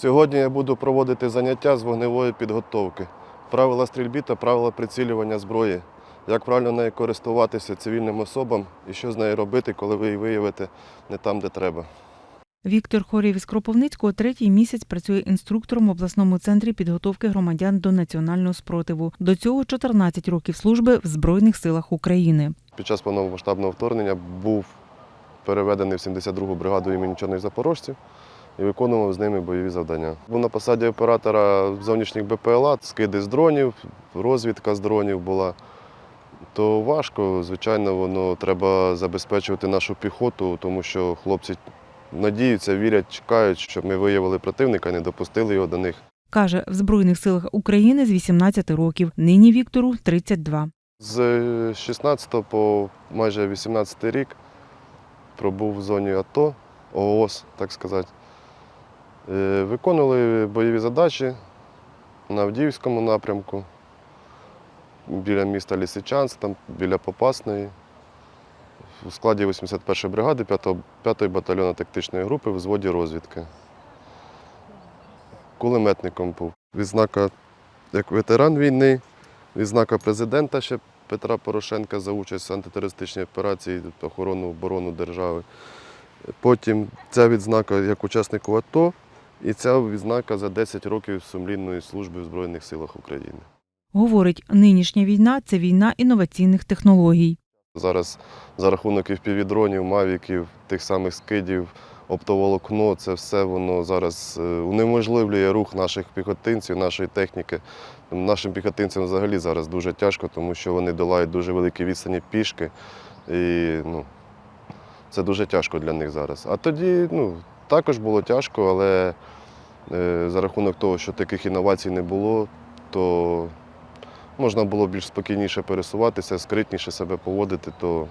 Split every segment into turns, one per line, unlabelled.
Сьогодні я буду проводити заняття з вогневої підготовки, правила стрільби та правила прицілювання зброї, як правильно нею користуватися цивільним особам і що з нею робити, коли ви її виявите не там, де треба.
Віктор Хорєв із Кропивницького третій місяць працює інструктором в обласному центрі підготовки громадян до національного спротиву. До цього 14 років служби в Збройних силах України.
Під час повномасштабного вторгнення був переведений в 72-гу бригаду імені Чорних Запорожців і виконував з ними бойові завдання. Був на посаді оператора зовнішніх БПЛА, скиди з дронів, розвідка з дронів була. То важко, звичайно, воно треба забезпечувати нашу піхоту, тому що хлопці надіються, вірять, чекають, щоб ми виявили противника, не допустили його до них.
Каже, в Збройних силах України з 18 років. Нині Віктору 32.
З 16 по майже 18 рік пробув в зоні АТО, ООС, так сказати. Е, Виконували бойові задачі на Авдіївському напрямку, біля міста Лісичанськ, там біля Попасної. У складі 81-ї бригади 5-ї батальйону тактичної групи в взводі розвідки. Кулеметником був. Відзнака як ветеран війни, відзнака президента ще Петра Порошенка за участь в антитерористичній операції охорону оборону держави. Потім ця відзнака як учаснику АТО і ця відзнака за 10 років сумлінної служби в Збройних силах України.
Говорить, нинішня війна це війна інноваційних технологій.
Зараз за рахунок впівдронів, мавіків, тих самих скидів, оптоволокно, це все воно зараз е, унеможливлює рух наших піхотинців, нашої техніки. Нашим піхотинцям взагалі зараз дуже тяжко, тому що вони долають дуже великі відстані пішки. І ну, це дуже тяжко для них зараз. А тоді ну, також було тяжко, але е, за рахунок того, що таких інновацій не було, то можна було більш спокійніше пересуватися, скритніше себе поводити, то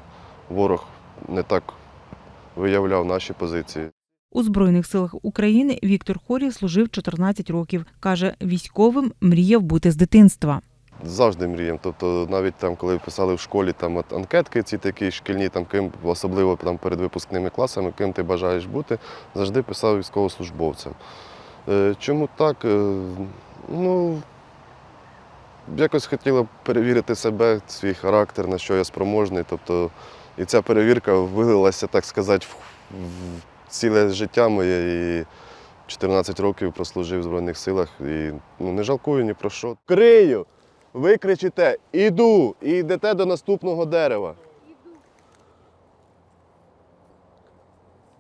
ворог не так виявляв наші позиції.
У Збройних силах України Віктор Хорєв служив 14 років. Каже, військовим мріяв бути з дитинства.
Завжди мріям. Тобто навіть там, коли писали в школі там анкетки, ці такі шкільні, там ким, особливо там перед випускними класами, ким ти бажаєш бути, завжди писав військовослужбовцям. Е, Чому так? Е, Ну, якось хотіло б перевірити себе, свій характер, на що я спроможний. Тобто, і ця перевірка вилилася, так сказати, в, в ціле життя моє. І 14 років прослужив в Збройних силах і ну, не жалкую ні про що. Крию! Ви кричите Іду! і йдете до наступного дерева.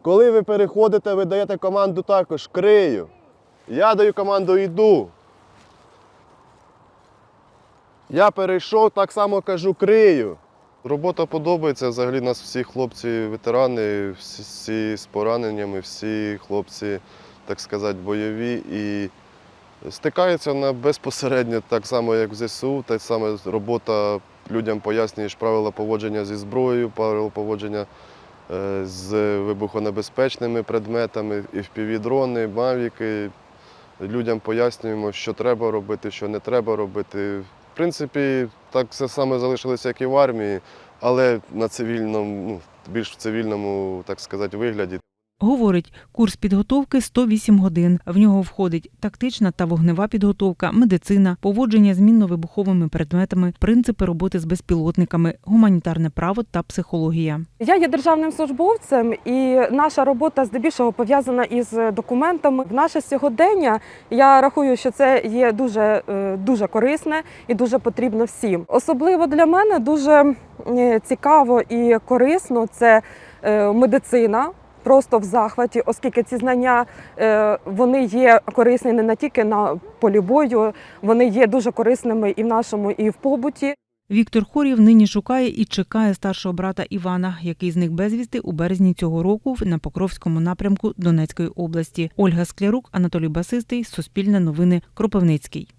Коли ви переходите, ви даєте команду також крию. Я даю команду йду. Я перейшов, так само кажу крию. Робота подобається. Взагалі нас всі хлопці ветерани, всі, всі з пораненнями, всі хлопці, так сказати, бойові і стикаються на безпосередньо, так само, як в ЗСУ, так само робота людям пояснюєш правила поводження зі зброєю, правила поводження е, з вибухонебезпечними предметами, і впівдрони, мавіки. Людям пояснюємо, що треба робити, що не треба робити. В принципі, так все саме залишилося, як і в армії, але на цивільному, ну, більш в цивільному, так сказати, вигляді.
Говорить, курс підготовки 108 годин. В нього входить тактична та вогнева підготовка, медицина, поводження з мінно-вибуховими предметами, принципи роботи з безпілотниками, гуманітарне право та психологія.
Я є державним службовцем, і наша робота здебільшого пов'язана із документами. В наше сьогодення я рахую, що це є дуже, е, дуже корисне і дуже потрібно всім. Особливо для мене дуже цікаво і корисно це е, медицина. Просто в захваті, оскільки ці знання е, вони є корисні не на тільки на полі бою, вони є дуже корисними і в нашому, і в побуті.
Віктор Хорів нині шукає і чекає старшого брата Івана, який зник безвісти у березні цього року на Покровському напрямку Донецької області. Ольга Склярук, Анатолій Басистий, Суспільне новини, Кропивницький.